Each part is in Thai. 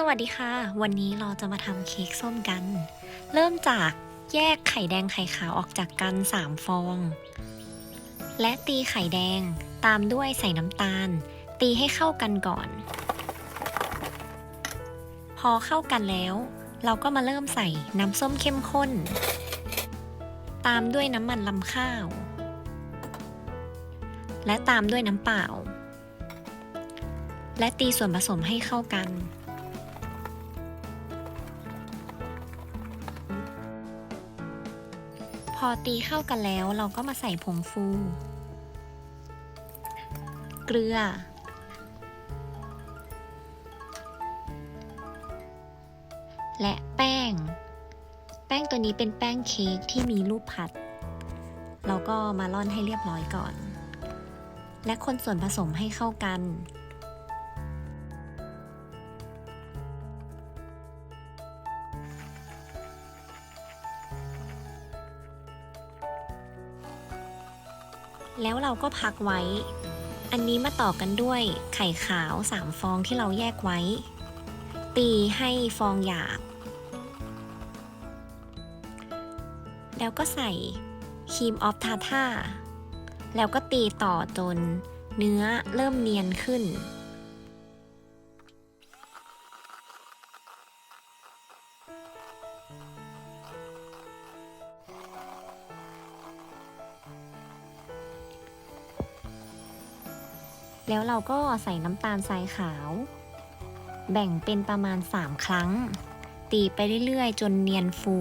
สวัสดีค่ะ วันนี้เราจะมาทำเค้กส้มกัน เริ่มจากแยกไข่แดงไข่ขาวออกจากกัน 3 ฟอง และตีไข่แดงตามด้วยใส่น้ำตาล ตีให้เข้ากันก่อน พอเข้ากันแล้ว เราก็มาเริ่มใส่น้ำส้มเข้มข้น ตามด้วยน้ำมันลำข้าว และตามด้วยน้ำเปล่า และตีส่วนผสมให้เข้ากัน พอตีเข้ากันแล้วเราก็มาใส่ผงฟู เกลือ และแป้ง แป้งตัวนี้เป็นแป้งเค้กที่มีรูปผัด เราก็มาร่อนให้เรียบร้อยก่อน และคนส่วนผสมให้เข้ากัน แล้วเราก็พักไว้ อันนี้มาต่อกันด้วยไข่ขาว3ฟองที่เราแยกไว้ ตีให้ฟองหยาบ แล้วก็ใส่ครีมออฟทาท่า แล้วก็ตีต่อจนเนื้อเริ่มเนียนขึ้น แล้วเราก็ใส่น้ำตาลทรายขาว แบ่งเป็นประมาณ 3 ครั้ง ตีไปเรื่อยๆ จนเนียนฟู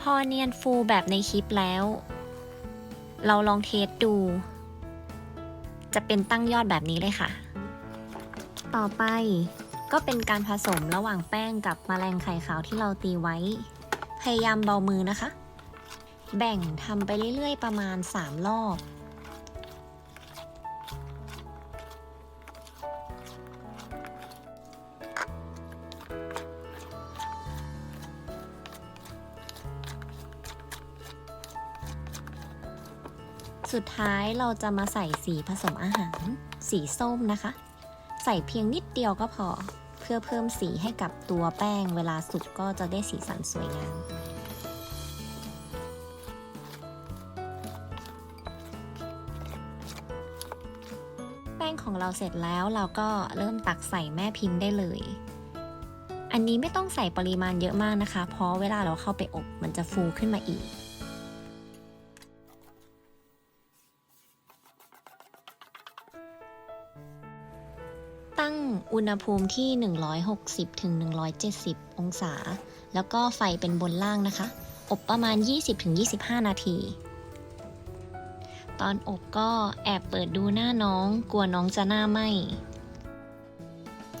พอเนียนฟูแบบในคลิปแล้ว เราลองเทสดู จะเป็นตั้งยอดแบบนี้เลยค่ะ ต่อไป ก็เป็นการผสมระหว่างแป้งกับมแมลงไข่ขาวที่เราตีไว้ พยายามเบามือนะคะ แบ่งทำไปเรื่อยๆ ประมาณ 3 รอบสุดท้ายเราจะมาใส่สีผสมอาหาร สีส้มนะคะ ใส่เพียงนิดเดียวก็พอ เพื่อเพิ่มสีให้กับตัวแป้ง เวลาสุกก็จะได้สีสันสวยงามแป้งของเราเสร็จแล้วเราก็เริ่มตักใส่แม่พิมพ์ได้เลย อันนี้ไม่ต้องใส่ปริมาณเยอะมากนะคะ เพราะเวลาเราเข้าไปอบมันจะฟูขึ้นมาอีก อุณหภูมิที่ 160ถึง170 องศา แล้วก็ไฟเป็นบนล่างนะคะ อบประมาณ 20-25 นาที ตอนอบก็แอบเปิดดูหน้าน้อง กลัวน้องจะหน้าไหม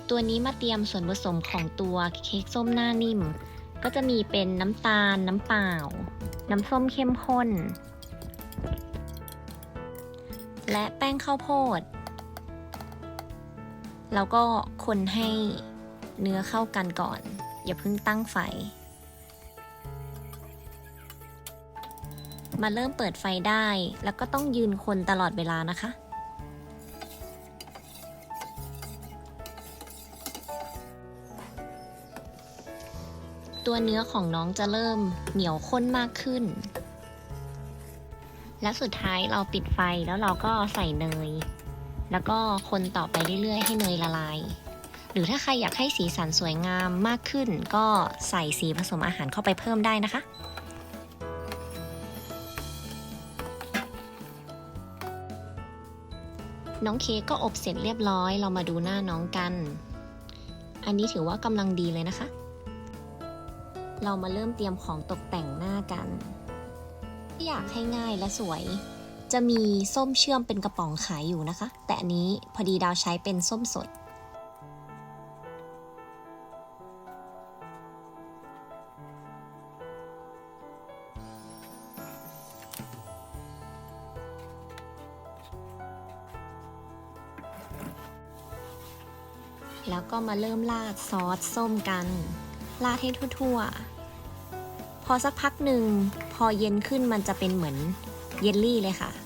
ตัวนี้มาเตรียมส่วนผสมของตัวเค้กส้มหน้านิ่ม ก็จะมีเป็นน้ำตาล น้ำเปล่า น้ำส้มเข้มข้น และแป้งข้าวโพด แล้วก็คนให้เนื้อเข้ากันก่อน อย่าเพิ่งตั้งไฟ มาเริ่มเปิดไฟได้ แล้วก็ต้องยืนคนตลอดเวลานะคะตัวเนื้อของน้องจะเริ่มเหนียวข้นมากขึ้น และสุดท้ายเราปิดไฟแล้วเราก็ใส่เนย แล้วก็คนต่อไปเรื่อยๆ ให้เนยละลาย หรือถ้าใครอยากให้สีสันสวยงามมากขึ้น ก็ใส่สีผสมอาหารเข้าไปเพิ่มได้นะคะน้องเค้กก็อบเสร็จเรียบร้อย เรามาดูหน้าน้องกัน อันนี้ถือว่ากำลังดีเลยนะคะ เรามาเริ่มเตรียมของตกแต่งหน้ากัน อยากให้ง่ายและสวย จะมีส้มเชื่อมเป็นกระป๋องขายอยู่นะคะ แต่อันนี้พอดีดาวใช้เป็นส้มสด แล้วก็มาเริ่มราดซอสส้มกันราดให้ทั่วๆ พอสักพักหนึ่ง พอเย็นขึ้นมันจะเป็นเหมือนเยลลี่เลยค่ะ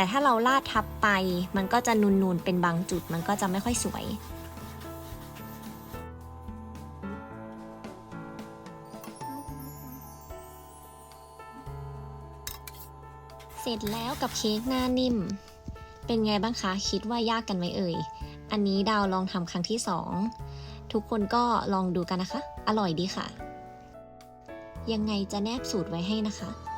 แต่ถ้าเราลาดทับไป มันก็จะนูนๆเป็นบางจุด มันก็จะไม่ค่อยสวยเสร็จแล้วกับเค้กหน้านิ่ม เป็นไงบ้างคะ คิดว่ายากกันไหมเอ่ย อันนี้ดาวลองทำครั้งที่สองทุกคนก็ลองดูกันนะคะ อร่อยดีค่ะ ยังไงจะแนบสูตรไว้ให้นะคะ